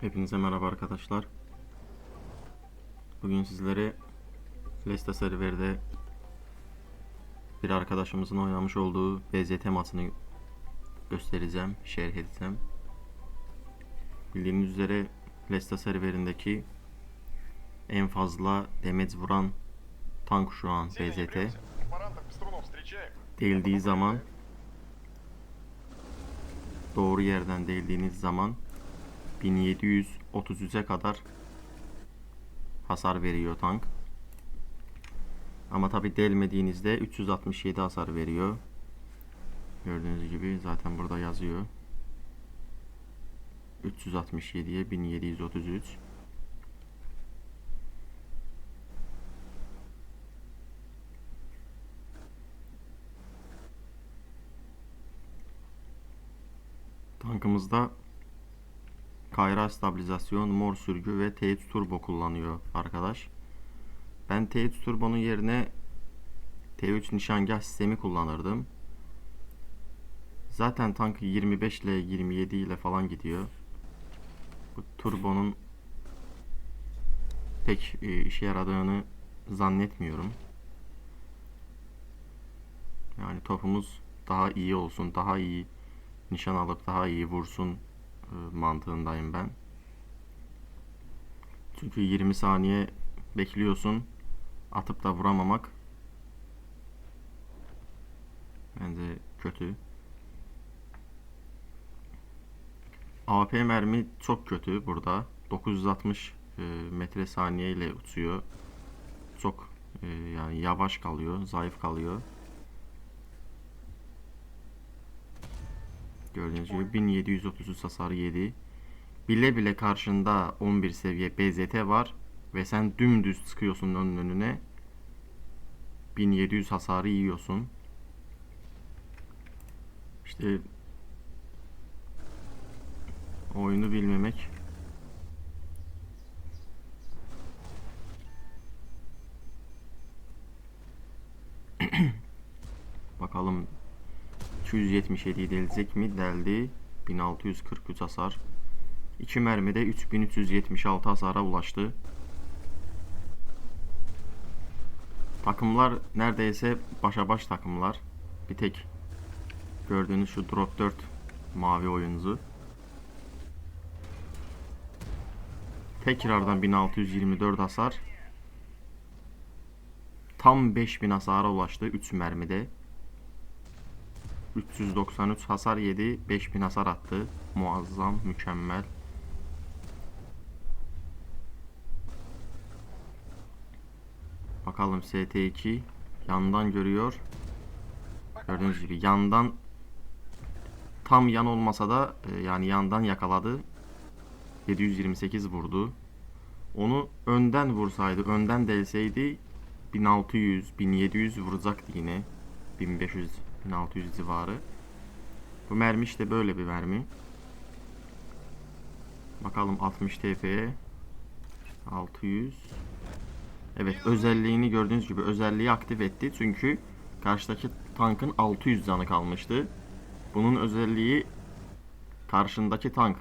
Hepinize merhaba arkadaşlar. Bugün sizlere Lesta Server'de bir arkadaşımızın oynamış olduğu BZ temasını göstereceğim, şerh edeceğim. Bildiğiniz üzere Lesta serverindeki en fazla damage vuran tank şu an BZT. Değildiği zaman doğru yerden değildiğiniz zaman 1733'e kadar hasar veriyor tank. Ama tabi delmediğinizde 367 hasar veriyor. Gördüğünüz gibi zaten burada yazıyor. 367'ye 1733. Tankımızda kayra stabilizasyon, mor sürgü ve T3 turbo kullanıyor arkadaş. Ben T3 turbonun yerine T3 nişangah sistemi kullanırdım. Zaten tank 25 ile 27 ile falan gidiyor. Bu turbonun pek e, işe yaradığını zannetmiyorum. Yani topumuz daha iyi olsun, daha iyi nişan alıp daha iyi vursun mantığındayım ben. Çünkü 20 saniye bekliyorsun. Atıp da vuramamak bence kötü. AP mermi çok kötü burada. 960 e, metre saniye ile uçuyor. Çok e, yani yavaş kalıyor, zayıf kalıyor. Gördüğünüz gibi 1733 hasar yedi. Bile bile karşında 11 seviye BZT var ve sen dümdüz çıkıyorsun onun önüne. 1700 hasarı yiyorsun. İşte oyunu bilmemek Bakalım 277 delecek mi? Deldi. 1643 hasar. 2 mermide 3376 hasara ulaştı. Takımlar neredeyse başa baş takımlar. Bir tek gördüğünüz şu drop 4 mavi oyuncu. Tekrardan 1624 hasar. Tam 5000 hasara ulaştı 3 mermide. 393 hasar yedi. 5000 hasar attı. Muazzam, mükemmel. Bakalım ST2 yandan görüyor. Gördüğünüz gibi yandan tam yan olmasa da e, yani yandan yakaladı. 728 vurdu. Onu önden vursaydı, önden delseydi 1600, 1700 vuracaktı yine. 1500 1600 civarı. Bu mermi işte böyle bir mermi. Bakalım 60 TF'ye 600 Evet özelliğini gördüğünüz gibi özelliği aktif etti. Çünkü karşıdaki tankın 600 canı kalmıştı. Bunun özelliği karşındaki tank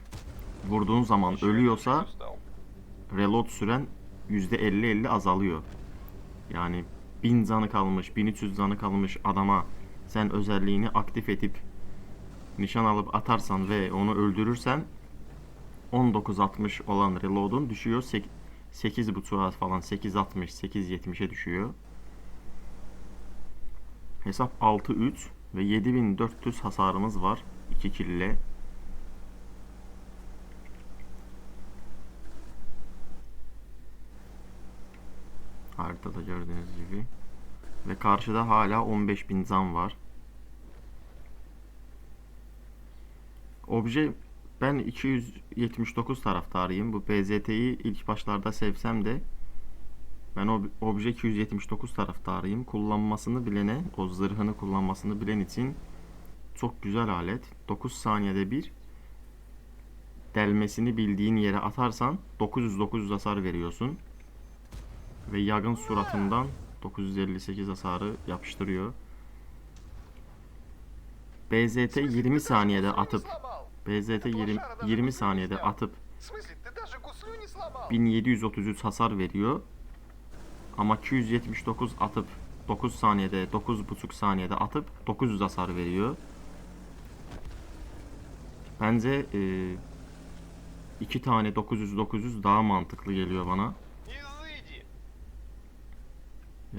vurduğun zaman ölüyorsa reload süren %50-50 azalıyor. Yani 1000 canı kalmış, 1300 canı kalmış adama sen özelliğini aktif edip nişan alıp atarsan ve onu öldürürsen 1960 olan reload'un düşüyor 8.5'a falan 8.60 8.70'e düşüyor. Hesap 6.3 ve 7400 hasarımız var 2 kill Haritada gördüğünüz gibi. Ve karşıda hala 15.000 zam var. Obje ben 279 taraftarıyım. Bu BZT'yi ilk başlarda sevsem de ben o obje 279 taraftarıyım. Kullanmasını bilene, o zırhını kullanmasını bilen için çok güzel alet. 9 saniyede bir delmesini bildiğin yere atarsan 900-900 hasar veriyorsun ve yagın suratından 958 hasarı yapıştırıyor. BZT 20 saniyede atıp BZT 20, 20 saniyede atıp 1733 hasar veriyor. Ama 279 atıp 9 saniyede 9,5 saniyede atıp 900 hasar veriyor. Bence e, iki tane 900-900 daha mantıklı geliyor bana.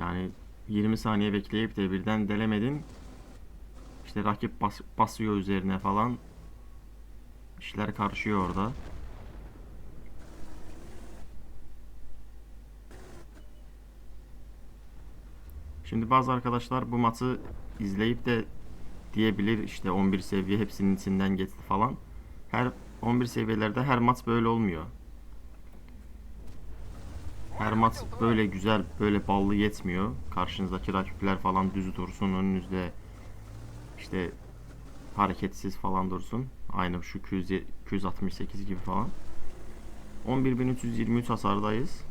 Yani 20 saniye bekleyip de birden delemedim. İşte rakip bas basıyor üzerine falan. İşler karışıyor orada. Şimdi bazı arkadaşlar bu maçı izleyip de diyebilir işte 11 seviye hepsinin içinden geçti falan. Her 11 seviyelerde her maç böyle olmuyor. Her maç böyle güzel, böyle ballı yetmiyor. Karşınızdaki rakipler falan düz dursun, önünüzde işte hareketsiz falan dursun. Aynı şu 200, 268 gibi falan. 11.323 hasardayız.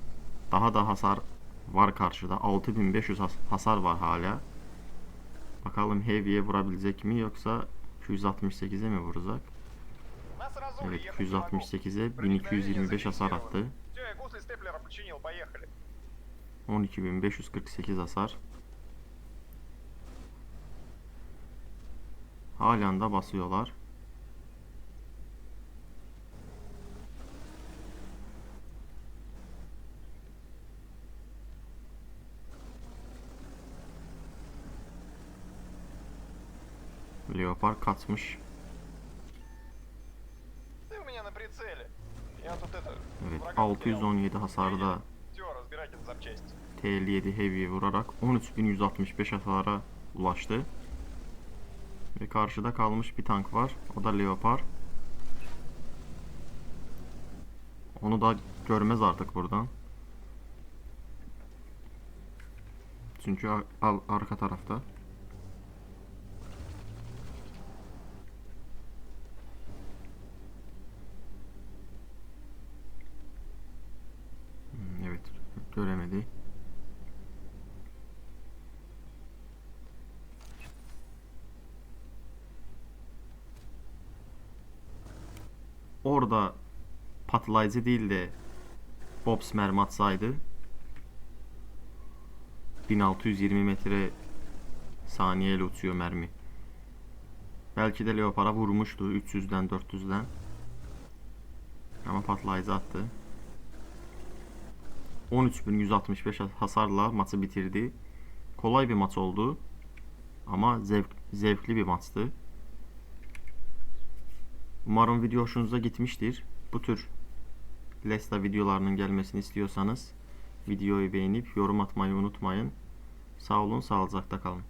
Daha da hasar var karşıda. 6500 hasar var hala. Bakalım Heavy'ye vurabilecek mi yoksa 268'e mi vuracak? Evet 268'e 1225 hasar attı. Все, я гусли степлера починил, поехали. 12.548 hasar. Halen de basıyorlar. Leopard katmış. Evet 617 hasarda TL7 Heavy'ye vurarak 13165 hasara ulaştı. Ve karşıda kalmış bir tank var. O da Leopard. Onu da görmez artık buradan. Çünkü ar arka tarafta. Orada patlayıcı değil de Bobs mermi atsaydı 1620 metre saniyeyle uçuyor mermi. Belki de Leopard'a vurmuştu 300'den 400'den. Ama patlayıcı attı. 13.165 hasarla maçı bitirdi. Kolay bir maç oldu. Ama zevk, zevkli bir maçtı. Umarım video hoşunuza gitmiştir. Bu tür Lesta videolarının gelmesini istiyorsanız videoyu beğenip yorum atmayı unutmayın. Sağ olun, sağlıcakla kalın.